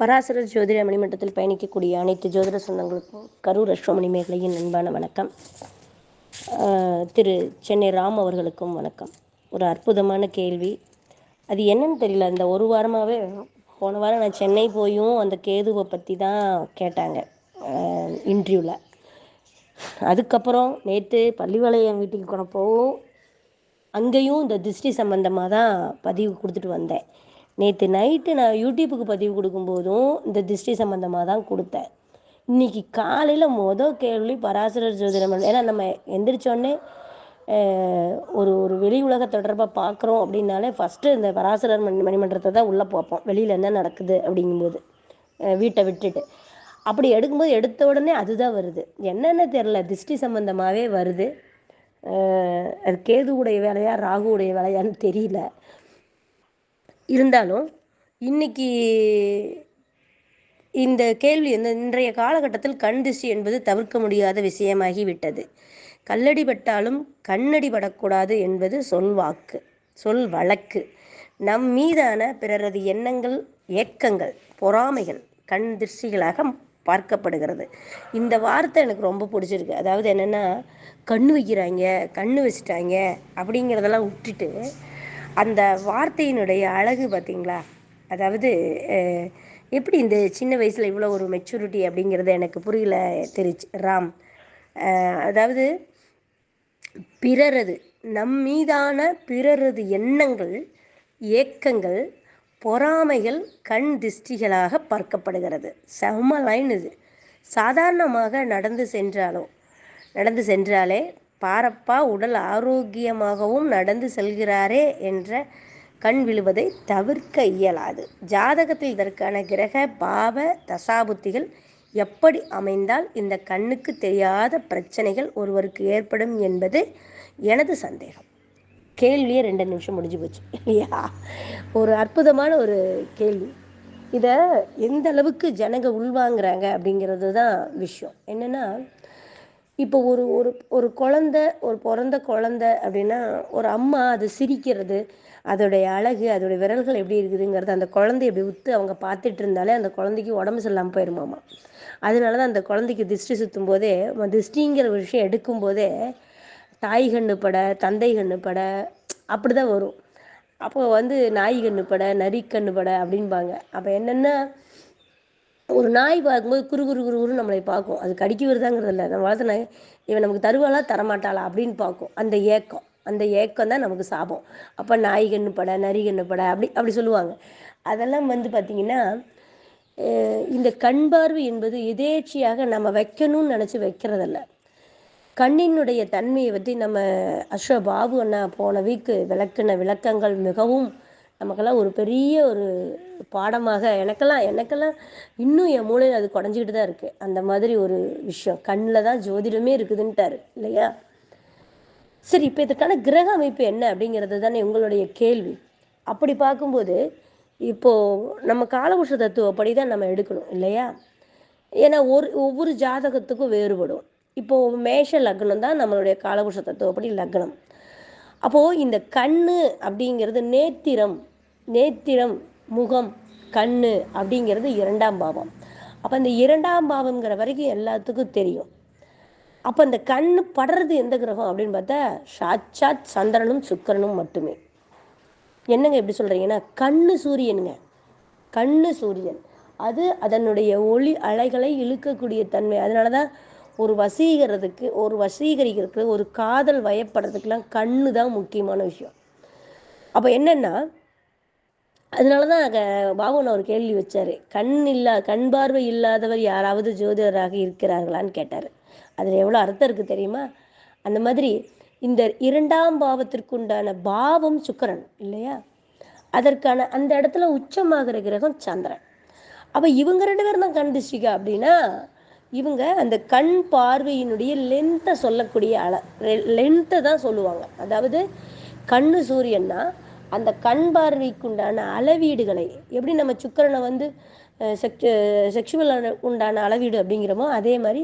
பராசரர் ஜோதிட மணிமண்டலத்தில் பயணிக்கக்கூடிய அனைத்து ஜோதிட சொந்தங்களுக்கும் கரூர் அஸ்வமணி மேகலையின் அன்பான வணக்கம். திரு சென்னை ராம் அவர்களுக்கும் வணக்கம். ஒரு அற்புதமான கேள்வி. அது என்னன்னு தெரியல. இந்த ஒரு வாரமாகவே போன வாரம் நான் சென்னை போயும் அந்த கேதுவை பற்றி தான் கேட்டாங்க இன்டர்வியூவில் அதுக்கப்புறம் நேற்று பள்ளிவாளையம் வீட்டுக்கு போனப்போவும் அங்கேயும் இந்த திருஷ்டி சம்பந்தமாக தான் பதிவு கொடுத்துட்டு வந்தேன். நேற்று நைட்டு நான் யூடியூப்புக்கு பதிவு கொடுக்கும்போதும் இந்த திருஷ்டி சம்மந்தமாக தான் கொடுத்தேன். இன்னைக்கு காலையில் மொதல் கேள்வி பராசரர் ஜோதிடம் ஏன்னா நம்ம எந்திரிச்சோடனே ஒரு ஒரு வெளி உலக தொடர்பாக பார்க்குறோம் அப்படின்னாலே ஃபஸ்ட்டு இந்த பராசரர் மணி மணிமன்றத்தை தான் உள்ளே பார்ப்போம். வெளியில் என்ன நடக்குது அப்படிங்கும்போது வீட்டை விட்டுட்டு. அப்படி எடுக்கும்போது எடுத்த உடனே அதுதான் வருது. என்னென்ன தெரில திருஷ்டி சம்மந்தமாகவே வருது. அஹ் அது கேதுவுடைய வேலையா ராகுவுடைய வேலையான்னு தெரியல. இருந்தாலும் இன்னைக்கு இந்த கேள்வி இந்த இன்றைய காலகட்டத்தில் கண் திசை என்பது தவிர்க்க முடியாத விஷயமாகி விட்டது கல்லடி பட்டாலும் கண்ணடி படக்கூடாது என்பது சொல்வாக்கு சொல் வழக்கு. நம் மீதான பிறரது எண்ணங்கள் ஏக்கங்கள் பொறாமைகள் கண் திருஷ்டிகளாக பார்க்கப்படுகிறது. இந்த வார்த்தை எனக்கு ரொம்ப பிடிச்சிருக்கு. அதாவது என்னென்னா கண்ணு வைக்கிறாங்க கண்ணு வச்சுட்டாங்க அப்படிங்கிறதெல்லாம் விட்டுட்டு அந்த வார்த்தையினுடைய அழகு பார்த்தீங்களா? அதாவது எப்படி இந்த சின்ன வயசில் இவ்வளோ ஒரு மெச்சூரிட்டி அப்படிங்கிறது எனக்கு புரியல தெரிச்சு ராம். அதாவது பிறரது நம் மீதான பிறரது எண்ணங்கள் ஏக்கங்கள் பொறாமைகள் கண் திஷ்டிகளாக பார்க்கப்படுகிறது. செம்ம லைன் இது. சாதாரணமாக நடந்து சென்றாலோ நடந்து சென்றாலே பாரப்பா உடல் ஆரோக்கியமாகவும் நடந்து செல்கிறாரே என்ற கண் விழுவதை தவிர்க்க இயலாது. ஜாதகத்தில் இதற்கான கிரக பாவ தசாபுத்திகள் எப்படி அமைந்தால் இந்த கண்ணுக்கு தெரியாத பிரச்சனைகள் ஒருவருக்கு ஏற்படும் என்பது எனது சந்தேகம். கேள்வியே ரெண்டு நிமிஷம் முடிஞ்சு போச்சு இல்லையா? ஒரு அற்புதமான ஒரு கேள்வி. இதை எந்த அளவுக்கு ஜனங்க உள்வாங்குறாங்க அப்படிங்கிறது தான் விஷயம். என்னென்னா இப்போ ஒரு ஒரு ஒரு குழந்த ஒரு பிறந்த குழந்த அப்படின்னா ஒரு அம்மா அது சிரிக்கிறது அதோடைய அழகு அதோடைய விரல்கள் எப்படி இருக்குதுங்கிறது அந்த குழந்தைய எப்படி உத்து அவங்க பார்த்துட்டு இருந்தாலே அந்த குழந்தைக்கு உடம்பு சரியில்லாமல் போயிருமாமா. அதனால தான் அந்த குழந்தைக்கு திருஷ்டி சுற்றும் போதே திருஷ்டிங்கிற விஷயம் விஷயம் எடுக்கும்போதே தாய் கண்ணு பட தந்தை கண்ணு பட அப்படி தான் வரும். அப்போ வந்து நாய் கண்ணு பட நரி கண்ணு பட அப்படின்பாங்க அப்போ என்னென்னா ஒரு நாய் பார்க்கும்போது குறு குறு குறு குரு நம்மளை பார்க்கும். அது கடிக்க வருதாங்கிறது இல்லை. நம்ம வளர்த்த நாய் இவன் நமக்கு தருவாளா தரமாட்டாளா அப்படின்னு பார்க்கும். அந்த ஏக்கம். அந்த ஏக்கம் தான் நமக்கு சாபம். அப்போ நாய் கண்ணு பட நரி கண்ணு பட அப்படி அப்படி சொல்லுவாங்க. அதெல்லாம் வந்து பார்த்திங்கன்னா இந்த கண் பார்வை என்பது எதேச்சியாக நம்ம வைக்கணும்னு நினச்சி வைக்கிறதில்ல. கண்ணினுடைய தன்மையை பற்றி நம்ம அஸ்வ பாபு அண்ணா போன வீக்கு விளக்குன விளக்கங்கள் மிகவும் நமக்கெல்லாம் ஒரு பெரிய ஒரு பாடமாக எனக்கெல்லாம் எனக்கெல்லாம் இன்னும் என் மூளையில் அது குடஞ்சிக்கிட்டு தான் இருக்குது அந்த மாதிரி ஒரு விஷயம். கண்ணில் தான் ஜோதிடமே இருக்குதுன்ட்டாரு இல்லையா? சரி இப்போ இதுக்கான கிரக அமைப்பு என்ன அப்படிங்கிறது தானே உங்களுடைய கேள்வி. அப்படி பார்க்கும்போது இப்போது நம்ம காலபுருஷ தத்துவப்படி தான் நம்ம எடுக்கணும் இல்லையா? ஏன்னா ஒரு ஒவ்வொரு ஜாதகத்துக்கும் வேறுபடும். இப்போது மேஷ லக்னம் தான் நம்மளுடைய காலபுருஷ தத்துவப்படி லக்னம். அப்போது இந்த கண் அப்படிங்கிறது நேத்திரம் நேத்திரம் முகம் கண் அப்படிங்கிறது இரண்டாம் பாவம். அப்போ இந்த இரண்டாம் பாவம்ங்கிற வரைக்கும் எல்லாத்துக்கும் தெரியும். அப்போ இந்த கண் படுறது எந்த கிரகம் அப்படின்னு பார்த்தா சாட்சாத் சந்திரனும் சுக்கரனும் மட்டுமே. என்னங்க எப்படி சொல்கிறீங்கன்னா கண்ணு சூரியனுங்க. கண்ணு சூரியன். அது அதனுடைய ஒளி அலைகளை இழுக்கக்கூடிய தன்மை. அதனால தான் ஒரு வசீகரத்துக்கு ஒரு வசீகரிக்கிறதுக்கு ஒரு காதல் வயப்படுறதுக்கெலாம் கண்ணு தான் முக்கியமான விஷயம். அப்போ என்னென்னா அதனால தான் பாபுன் ஒரு கேள்வி வச்சார். கண் இல்லா கண் பார்வை இல்லாதவர் யாராவது ஜோதிடராக இருக்கிறார்களான்னு கேட்டார். அதில் எவ்வளோ அர்த்தம் இருக்குது தெரியுமா? அந்த மாதிரி இந்த இரண்டாம் பாவத்திற்குண்டான பாவம் சுக்கரன் இல்லையா? அதற்கான அந்த இடத்துல உச்சமாகிற கிரகம் சந்திரன். அப்போ இவங்க ரெண்டு பேரும் தான் கண் அப்படின்னா இவங்க அந்த கண் பார்வையினுடைய லென்த்தை சொல்லக்கூடிய அள லென்த்தை தான் சொல்லுவாங்க. அதாவது கண்ணு சூரியன்னா அந்த கண் பார்வைக்குண்டான அளவீடுகளை எப்படி நம்ம சுக்கிரனை வந்து செக்ஷுவல் உண்டான அளவீடு அப்படிங்கிறோமோ அதே மாதிரி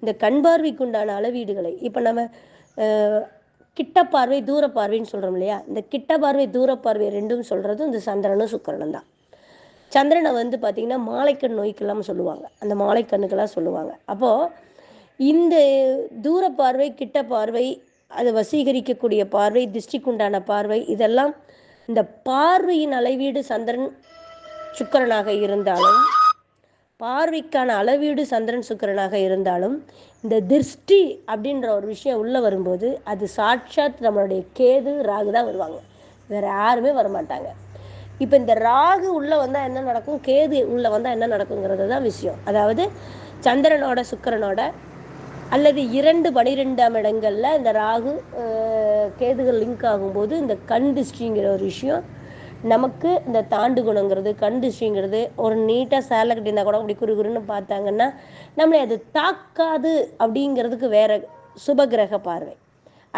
இந்த கண் பார்வைக்குண்டான அளவீடுகளை இப்போ நம்ம கிட்ட பார்வை தூர பார்வைன்னு சொல்கிறோம் இல்லையா? இந்த கிட்ட பார்வை தூர பார்வை ரெண்டும் சொல்கிறது இந்த சந்திரனும் சுக்கரனும் தான். சந்திரனை வந்து பார்த்திங்கன்னா மாலைக்கண் நோய்க்கெல்லாம் சொல்லுவாங்க. அந்த மாலைக்கண்ணுக்கெல்லாம் சொல்லுவாங்க. அப்போது இந்த தூர பார்வை கிட்ட பார்வை அதை வசீகரிக்கக்கூடிய பார்வை திருஷ்டிக்குண்டான பார்வை இதெல்லாம் இந்த பார்வையின் அளவீடு சந்திரன் சுக்கரனாக இருந்தாலும் பார்வைக்கான அளவீடு சந்திரன் சுக்கரனாக இருந்தாலும் இந்த திருஷ்டி அப்படின்ற ஒரு விஷயம் உள்ளே வரும்போது அது சாட்சாத் நம்மளுடைய கேது ராகு தான் வருவாங்க. வேறு யாருமே வரமாட்டாங்க. இப்போ இந்த ராகு உள்ளே வந்தால் என்ன நடக்கும்? கேது உள்ளே வந்தால் என்ன நடக்குங்கிறது தான் விஷயம். அதாவது சந்திரனோட சுக்கரனோட அல்லது இரண்டு பனிரெண்டாம் இடங்களில் இந்த ராகு கேதுகள் லிங்க் ஆகும்போது இந்த கண் திருஷ்டிங்கிற ஒரு விஷயம் நமக்கு இந்த தாண்டு குணங்கிறது கண் திருஷ்டிங்கிறது ஒரு நீட்டாக சேலை கட்டியிருந்தா கூட அப்படி குறுகுறுன்னு பார்த்தாங்கன்னா நம்மளை அது தாக்காது அப்படிங்கிறதுக்கு வேற சுபகிரக பார்வை.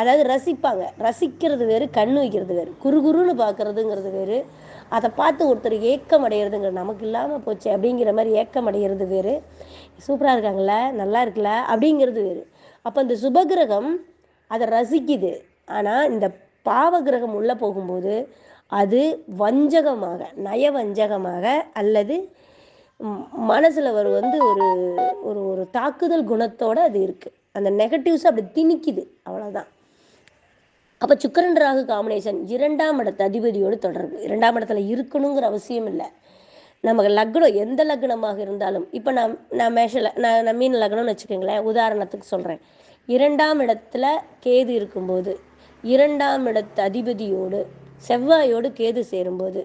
அதாவது ரசிப்பாங்க. ரசிக்கிறது வேறு கண் வைக்கிறது வேறு. குறுகுறுன்னு பார்க்கறதுங்கிறது வேறு. அதை பார்த்து ஒருத்தர் ஏக்கம் அடைகிறதுங்கிற நமக்கு இல்லாமல் போச்சு அப்படிங்கிற மாதிரி ஏக்கம் அடைகிறது வேறு. சூப்பராக இருக்காங்கள நல்லா இருக்குல்ல? அப்படிங்கிறது வேறு. அப்போ இந்த சுபகிரகம் அதை ரசிக்குது. ஆனால் இந்த பாவகிரகம் உள்ளே போகும்போது அது வஞ்சகமாக நயவஞ்சகமாக அல்லது மனசில் ஒரு வந்து ஒரு ஒரு ஒரு தாக்குதல் குணத்தோடு அது இருக்குது அந்த நெகட்டிவ்ஸை அப்படி திணிக்குது. அவ்வளோதான் அப்போ சுக்கரன் ராகு காம்பினேஷன் இரண்டாம் இடத்து அதிபதியோடு தொடர்பு. இரண்டாம் இடத்துல இருக்கணுங்கிற அவசியம் இல்லை. நமக்கு லக்னம் எந்த லக்னமாக இருந்தாலும் இப்போ நான் நான் மேஷல நான் நான் மீன் லக்னம்னு வச்சுக்கோங்களேன் உதாரணத்துக்கு சொல்கிறேன் இரண்டாம் இடத்துல கேது இருக்கும்போது இரண்டாம் இடத்து அதிபதியோடு செவ்வாயோடு கேது சேரும்போது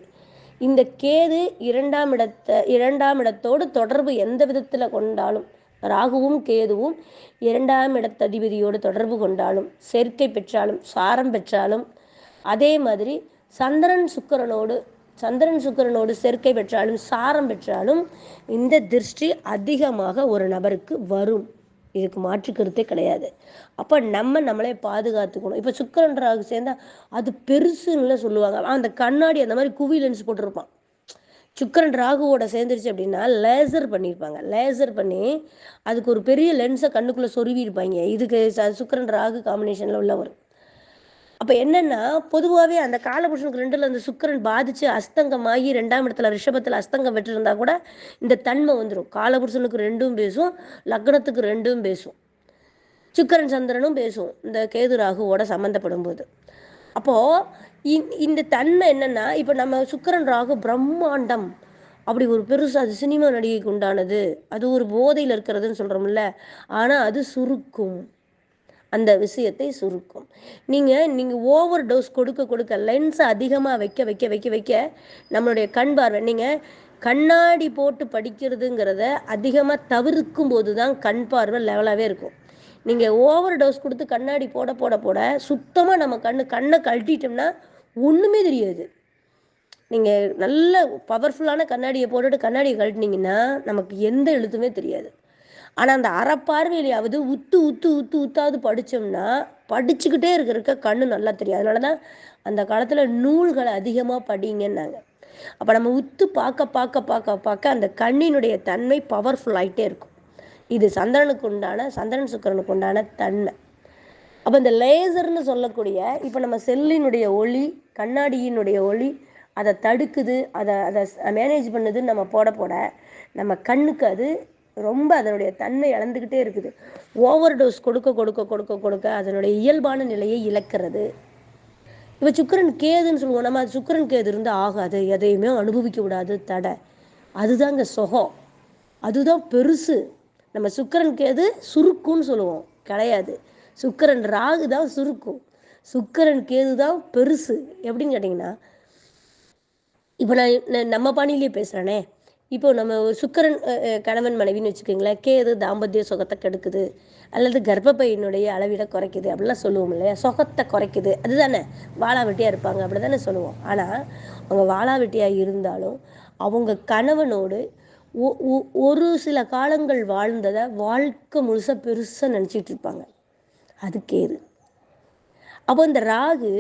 இந்த கேது இரண்டாம் இடத்தை இரண்டாம் இடத்தோடு தொடர்பு எந்த விதத்தில் கொண்டாலும் ராகுவும் கேதுவும் இரண்டாம் இடத்ததிபதியோடு தொடர்பு கொண்டாலும் சேர்க்கை பெற்றாலும் சாரம் பெற்றாலும் அதே மாதிரி சந்திரன் சுக்கரனோடு சந்திரன் சுக்கரனோடு சேர்க்கை பெற்றாலும் சாரம் பெற்றாலும் இந்த திருஷ்டி அதிகமாக ஒரு நபருக்கு வரும். இதுக்கு மாற்று கருத்தே கிடையாது. அப்போ நம்ம நம்மளே பாதுகாத்துக்கணும். இப்போ சுக்கரன் ராகு சேர்ந்தா அது பெருசுன்னு சொல்லுவாங்க. அந்த கண்ணாடி அந்த மாதிரி குவி லென்ஸ் போட்டிருப்பான். சுக்கரன் ராகுவோட சேர்ந்துருச்சு அப்படின்னா லேசர் பண்ணியிருப்பாங்க லேசர் பண்ணி அதுக்கு ஒரு பெரிய லென்ஸை கண்ணுக்குள்ளே சொருவி இருப்பாங்க. இதுக்கு சுக்கரன் ராகு காம்பினேஷனில் உள்ளவர். அப்போ என்னென்னா பொதுவாகவே அந்த காலபுருஷனுக்கு ரெண்டில் அந்த சுக்கரன் பாதித்து அஸ்தங்கமாகி ரெண்டாம் இடத்துல ரிஷபத்தில் அஸ்தங்கம் வெற்றிருந்தா கூட இந்த தன்மை வந்துடும் காலபுருஷனுக்கு ரெண்டும் பேசும் லக்னத்துக்கு ரெண்டும் பேசும். சுக்கரன் சந்திரனும் பேசும். இந்த கேது ராகுவோட சம்மந்தப்படும் போது அப்போது இந்த தன்மை என்னென்னா இப்போ நம்ம சுக்கரன் ராகு பிரம்மாண்டம். அப்படி ஒரு பெருசு அது சினிமா நடிகைக்கு உண்டானது. அது ஒரு போதையில் இருக்கிறதுன்னு சொல்கிறோம்ல ஆனால் அது சுருக்கும். அந்த விஷயத்தை சுருக்கும். நீங்கள் நீங்கள் ஓவர் டோஸ் கொடுக்க கொடுக்க லென்ஸை அதிகமாக வைக்க வைக்க வைக்க வைக்க நம்மளுடைய கண் பார்வை நீங்கள் கண்ணாடி போட்டு படிக்கிறதுங்கிறத அதிகமாக தவிர்க்கும் போது தான் கண் பார்வை லெவலாகவே இருக்கும். நீங்கள் ஓவர் டோஸ் கொடுத்து கண்ணாடி போட போட போட சுத்தமாக நம்ம கண்ணு கண்ணை கழட்டிட்டோம்னா ஒன்றுமே தெரியாது. நீங்கள் நல்ல பவர்ஃபுல்லான கண்ணாடியை போட்டுட்டு கண்ணாடியை கழட்டினீங்கன்னா நமக்கு எந்த எழுத்துமே தெரியாது. ஆனால் அந்த அறப்பார்வையிலையாவது உத்து உத்து உத்து உத்தாவது படித்தோம்னா படிச்சுக்கிட்டே இருக்கிறக்க கண்ணு நல்லா தெரியும். அதனால தான் அந்த காலத்தில் நூல்களை அதிகமாக படிங்கன்னாங்க. அப்போ நம்ம உத்து பார்க்க பார்க்க பார்க்க பார்க்க அந்த கண்ணினுடைய தன்மை பவர்ஃபுல் ஆகிட்டே இருக்கும். இது சந்திரனுக்கு உண்டான சந்திரன் சுக்கரனுக்கு உண்டான தன்மை. அப்போ இந்த லேசர்னு சொல்லக்கூடிய இப்போ நம்ம செல்லினுடைய ஒளி கண்ணாடியினுடைய ஒளி அதை தடுக்குது அதை அதை மேனேஜ் பண்ணுதுன்னு நம்ம போட போட நம்ம கண்ணுக்கு அது ரொம்ப அதனுடைய தன்மை இழந்துக்கிட்டே இருக்குது. ஓவர் டோஸ் கொடுக்க கொடுக்க கொடுக்க கொடுக்க அதனுடைய இயல்பான நிலையை இழக்கிறது. இப்போ சுக்கரன் கேதுன்னு சொல்லுவோம். நம்ம அது சுக்கரன் கேது இருந்து ஆகாது எதையுமே அனுபவிக்க விடாது தடை. அதுதாங்க சுகம். அதுதான் பெருசு. நம்ம சுக்கரனுக்கு கேது சுருக்குன்னு சொல்லுவோம். கிடையாது. சுக்கரன் ராகு தான் சுருக்கும். சுக்கரன் கேது தான்? பெருசு. எப்படின்னு கேட்டிங்கன்னா இப்போ நான் நம்ம பாணியிலேயே பேசுகிறேனே இப்போ நம்ம சுக்கரன் கணவன் மனைவின்னு வச்சுக்கோங்களேன் கேது தாம்பத்திய சுகத்தை கெடுக்குது. அல்லது கர்ப்பப்பையினுடைய அளவிட குறைக்குது. அப்படிலாம் சொல்லுவோம் இல்லையா? சுகத்தை குறைக்குது. அதுதானே. வாழா வெட்டியாக இருப்பாங்க. அப்படி தானே சொல்லுவோம். ஆனால் அவங்க வாழா வெட்டியாக இருந்தாலும் அவங்க கணவனோடு ஒரு சில காலங்கள் வாழ்ந்ததை வாழ்க்கை முழுசாக பெருசாக நினச்சிட்டு இருப்பாங்க அது கேது அப்போ இந்த ராகு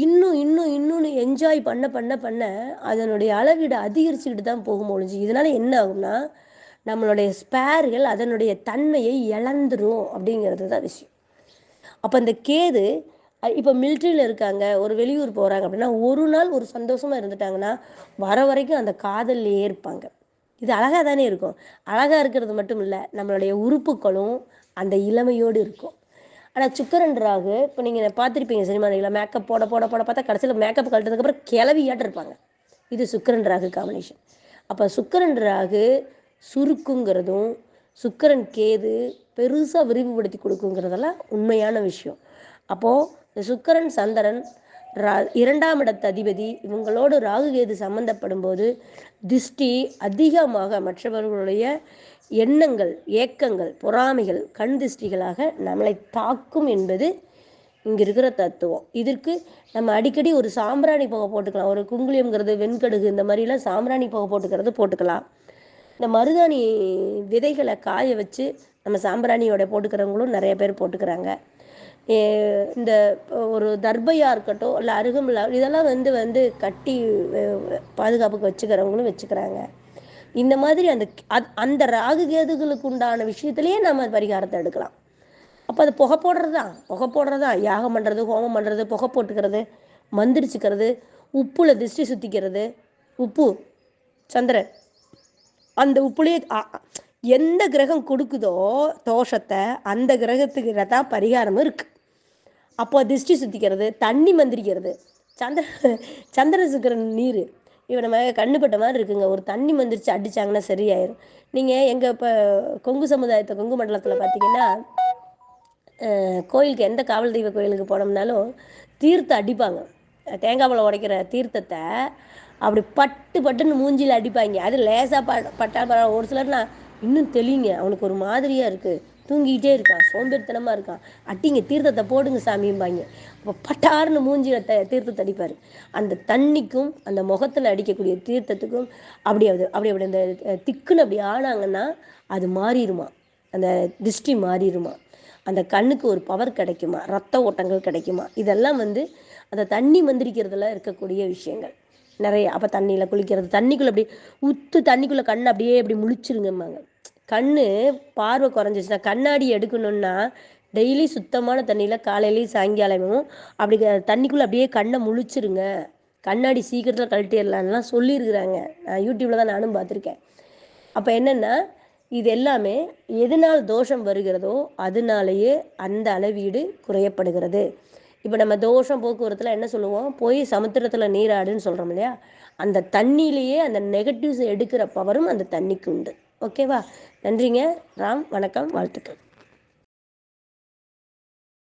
இன்னும் இன்னும் இன்னொன்று என்ஜாய் பண்ண பண்ண பண்ண அதனுடைய அளவீடு அதிகரிச்சுக்கிட்டு தான் போகும் ஒழிஞ்சு இதனால் என்ன ஆகும்னா நம்மளுடைய ஸ்பேர்கள் அதனுடைய தன்மையை இழந்துரும் அப்படிங்கிறது தான் விஷயம். அப்போ இந்த கேது இப்போ மிலிட்ரியில் இருக்காங்க ஒரு வெளியூர் போகிறாங்க அப்படின்னா ஒரு நாள் ஒரு சந்தோஷமாக இருந்துட்டாங்கன்னா வர வரைக்கும் அந்த காதல்லையே இருப்பாங்க. இது அழகாக தானே இருக்கும். அழகாக இருக்கிறது மட்டும் இல்லை நம்மளுடைய உறுப்புகளும் அந்த இளமையோடு இருக்கும். ஆனால் சுக்கரன் ராகு இப்போ நீங்கள் பார்த்துருப்பீங்க சினிமாவில் மேக்கப் போட போட போட பார்த்தா கடைசியில் மேக்கப் கழட்டதுக்கப்புறம் கிளவியாட்டு இருப்பாங்க. இது சுக்கரன் ராகு காம்பினேஷன் அப்போ சுக்கரன் ராகு சுருக்குங்கிறதும் சுக்கரன் கேது பெருசாக விரிவுபடுத்தி கொடுக்குங்கிறதெல்லாம் உண்மையான விஷயம். அப்போது இந்த சுக்கரன் சந்திரன் ரா இரண்டாம் இடத்து அதிபதி இவங்களோடு ராகு கேது சம்மந்தப்படும் போது திருஷ்டி அதிகமாக மற்றவர்களுடைய எண்ணங்கள் ஏக்கங்கள் பொறாமைகள் கண் திருஷ்டிகளாக நம்மளை தாக்கும் என்பது இங்கே இருக்கிற தத்துவம். இதற்கு நம்ம அடிக்கடி ஒரு சாம்பிராணி புகை போட்டுக்கலாம். ஒரு குங்குளியம்ங்கிறது வெண்கடுகு இந்த மாதிரிலாம் சாம்பிராணி புகை போட்டுக்கிறது போட்டுக்கலாம். இந்த மருதாணி விதைகளை காய வச்சு நம்ம சாம்பிராணியோட போட்டுக்கிறவங்களும் நிறைய பேர் போட்டுக்கிறாங்க. இந்த ஒரு தர்பையாக இருக்கட்டும் இல்லை அருகம்புல் இதெல்லாம் வந்து வந்து கட்டி பாதுகாப்புக்கு வச்சுக்கிறவங்களும் வச்சுக்கிறாங்க. இந்த மாதிரி அந்த அந்த ராகு கேதுகளுக்கு உண்டான விஷயத்துலேயே நம்ம பரிகாரத்தை எடுக்கலாம். அப்போ அது புகை போடுறது தான். புகை போடுறது தான். யாகம் பண்ணுறது ஹோமம் பண்ணுறது புகை போட்டுக்கிறது மந்திரிச்சுக்கிறது உப்புல திருஷ்டி சுற்றிக்கிறது உப்பு சந்திரன் அந்த உப்புலேயே எந்த கிரகம் கொடுக்குதோ தோஷத்தை அந்த கிரகத்துக்கு தான் பரிகாரமும் இருக்குது அப்போ திருஷ்டி சுத்திக்கிறது தண்ணி மந்திரிக்கிறது. சந்திர சந்திர சுக்கிற நீர். இப்போ நம்ம கண்ணுப்பட்ட மாதிரி இருக்குங்க. ஒரு தண்ணி மந்திரிச்சு அடித்தாங்கன்னா சரியாயிரும். நீங்கள் எங்கள் இப்போ கொங்கு சமுதாயத்தை கொங்கு மண்டலத்தில் பார்த்தீங்கன்னா கோயிலுக்கு எந்த காவல் தெய்வ கோயிலுக்கு போனோம்னாலும் தீர்த்தம் அடிப்பாங்க. தேங்காய் பழம் உடைக்கிற தீர்த்தத்தை அப்படி பட்டு பட்டுன்னு மூஞ்சியில் அடிப்பாங்க. அது லேசாக ப பட்டா ஒரு சிலர்னா இன்னும் தெளிங்க. அவனுக்கு ஒரு மாதிரியாக இருக்குது தூங்கிக்கிட்டே இருக்கான். சோம்பேறித்தனமாக இருக்கான். அட்டிங்க தீர்த்தத்தை போடுங்க சாமிம்பாங்க. அப்போ பட்டார்னு மூஞ்சியில் த தீர்த்தத்தை அடிப்பார். அந்த தண்ணிக்கும் அந்த முகத்தில் அடிக்கக்கூடிய தீர்த்தத்துக்கும் அப்படி அது அப்படி அப்படி அந்த திக்குன்னு அப்படி ஆனாங்கன்னா அது மாறிடுமா அந்த திருஷ்டி மாறிடுமா அந்த கண்ணுக்கு ஒரு பவர் கிடைக்குமா? ரத்த ஓட்டங்கள் கிடைக்குமா? இதெல்லாம் வந்து அந்த தண்ணி மந்திரிக்கிறதுல இருக்கக்கூடிய விஷயங்கள். நிறைய அப்போ தண்ணியில் குளிக்கிறது தண்ணிக்குள்ளே அப்படியே உத்து தண்ணிக்குள்ளே கண்ணை அப்படியே அப்படி முழிச்சிருங்கம்பாங்க. கண் பார்வை குறைஞ்சிச்சுன்னா கண்ணாடி எடுக்கணுன்னா டெய்லி சுத்தமான தண்ணியில் காலையிலையும் சாயங்காலமும் அப்படி தண்ணிக்குள்ளே அப்படியே கண்ணை முழிச்சிருங்க. கண்ணாடி சீக்கிரத்தில் கழட்டிடலாம்லாம் சொல்லியிருக்கிறாங்க. நான் யூடியூப்பில் தான் நானும் பார்த்துருக்கேன். அப்போ என்னென்னா இது எல்லாமே எதனால் தோஷம் வருகிறதோ அதனாலேயே அந்த அளவீடு குறையப்படுகிறது. இப்போ நம்ம தோஷம் போக்குவரத்தில் என்ன சொல்லுவோம்? போய் சமுத்திரத்தில் நீராடுன்னு சொல்கிறோம் இல்லையா? அந்த தண்ணியிலேயே அந்த நெகட்டிவ்ஸ் எடுக்கிற பவரும் அந்த தண்ணிக்கு உண்டு. ஓகேவா நன்றிங்க. ராம் வணக்கம் வாழ்த்துக்கள்.